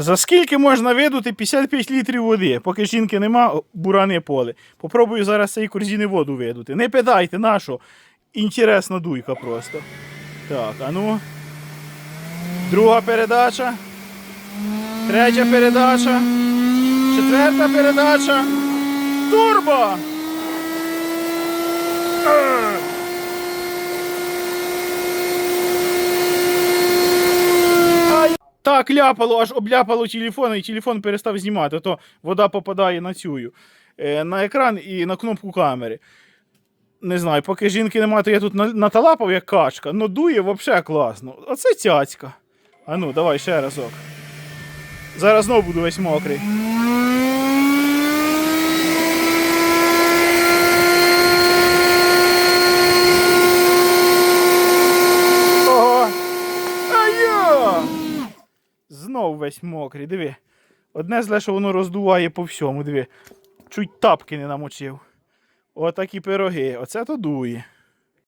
За скільки можна видути 55 літрів води, поки жінки нема, буране поле. Попробую зараз цієї корзини воду видути. Не питайте, на що? Інтересна дуйка просто. Так, а ну. Друга передача. Третя передача. Четверта передача. Турбо! Так ляпало, аж обляпало телефон, і телефон перестав знімати, то вода попадає на цю, е, на екран і на кнопку камери. Не знаю, поки жінки немає, то я тут наталапав як качка, но дує взагалі класно. Оце цяцька. А ну, давай ще разок. Зараз знову буду весь мокрий. Знов весь мокрий, диви. Одне зле, що воно роздуває по всьому, диви. Чуть тапки не намочив. Отакі пироги. Оце то дує.